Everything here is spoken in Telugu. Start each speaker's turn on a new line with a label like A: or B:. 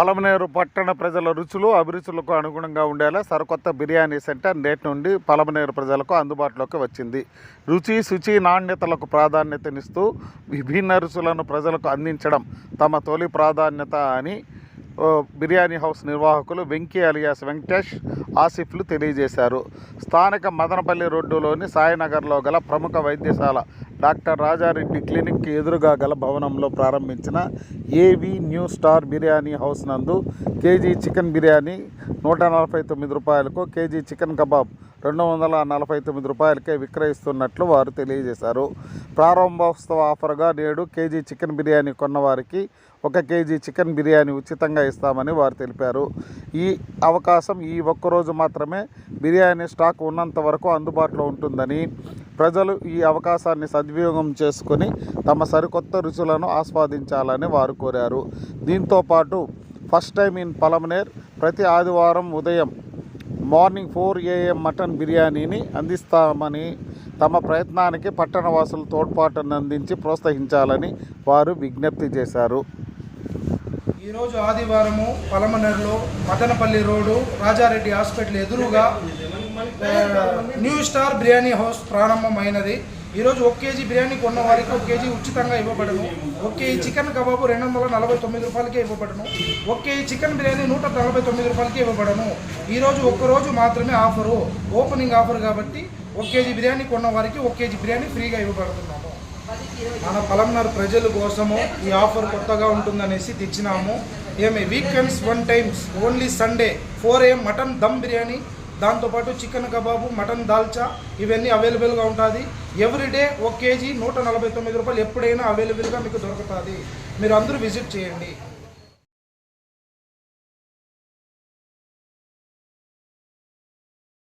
A: పలమనేరు పట్టణ ప్రజల రుచులు అభిరుచులకు అనుగుణంగా ఉండేలా సరికొత్త బిర్యానీ సెంటర్ నేటి నుండి పలమనేరు ప్రజలకు అందుబాటులోకి వచ్చింది. రుచి శుచి నాణ్యతలకు ప్రాధాన్యతనిస్తూ విభిన్న రుచులను ప్రజలకు అందించడం తమ తొలి ప్రాధాన్యత అని బిర్యానీ హౌస్ నిర్వాహకులు వెంకీ అలియాస్ వెంకటేష్ ఆసిఫ్లు తెలియజేశారు. స్థానిక మదనపల్లి రోడ్డులోని సాయినగర్లో గల ప్రముఖ వైద్యశాల డాక్టర్ రాజారెడ్డి క్లినిక్ ఎదురుగా గల భవనంలో ప్రారంభించిన AV new star biryani house నందు కేజీ చికెన్ బిర్యానీ నూట నలభై తొమ్మిది రూపాయలకు కేజీ చికెన్ కబాబ్ రెండు వందల నలభై తొమ్మిది రూపాయలకే విక్రయిస్తున్నట్లు వారు తెలియజేశారు. ప్రారంభోత్సవ ఆఫర్గా నేడు కేజీ చికెన్ బిర్యానీ కొన్నవారికి ఒక కేజీ చికెన్ బిర్యానీ ఉచితంగా ఇస్తామని వారు తెలిపారు. ఈ అవకాశం ఈ ఒక్కరోజు మాత్రమే బిర్యానీ స్టాక్ ఉన్నంత వరకు అందుబాటులో ఉంటుందని ప్రజలు ఈ అవకాశాన్ని సద్వినియోగం చేసుకొని తమ సరికొత్త రుచులను ఆస్వాదించాలని వారు కోరారు. దీంతో పాటు ఫస్ట్ టైం ఇన్ పలమనేర్ ప్రతి ఆదివారం ఉదయం మార్నింగ్ ఫోర్ ఏఎం మటన్ బిర్యానీని అందిస్తామని తమ ప్రయత్నానికి పట్టణవాసులు తోడ్పాటును అందించి ప్రోత్సహించాలని వారు విజ్ఞప్తి చేశారు.
B: ఈరోజు ఆదివారము పలమనేరులో మదనపల్లి రోడ్డు రాజారెడ్డి హాస్పిటల్ ఎదురుగా న్యూ స్టార్ బిర్యానీ హౌస్ ప్రారంభమైనది. ఈరోజు ఒక కేజీ బిర్యానీ కొన్న వారికి ఒక కేజీ ఉచితంగా ఇవ్వబడను. ఒక కేజీ చికెన్ కబాబు రెండు వందల నలభై తొమ్మిది రూపాయలకే ఇవ్వబడను. ఒక కేజీ చికెన్ బిర్యానీ నూట నలభై తొమ్మిది రూపాయలకే ఇవ్వబడను. ఈరోజు ఒక్కరోజు మాత్రమే ఆఫరు. ఓపెనింగ్ ఆఫర్ కాబట్టి ఒక కేజీ బిర్యానీ కొన్న వారికి ఒక కేజీ బిర్యానీ ఫ్రీగా ఇవ్వబడుతున్నాము. మన పలంనర్ ప్రజల కోసము ఈ ఆఫర్ కొత్తగా ఉంటుందనేసి తెచ్చినాము. ఏమి weekends one times only Sunday four AM mutton dum biryani దాంతోపాటు చికెన్ కబాబు మటన్ దాల్చా ఇవన్నీ అవైలబుల్గా ఉంటుంది. ఎవ్రీడే ఒక కేజీ నూట నలభై తొమ్మిది రూపాయలు ఎప్పుడైనా అవైలబుల్గా మీకు దొరుకుతుంది. మీరు అందరూ విజిట్ చేయండి.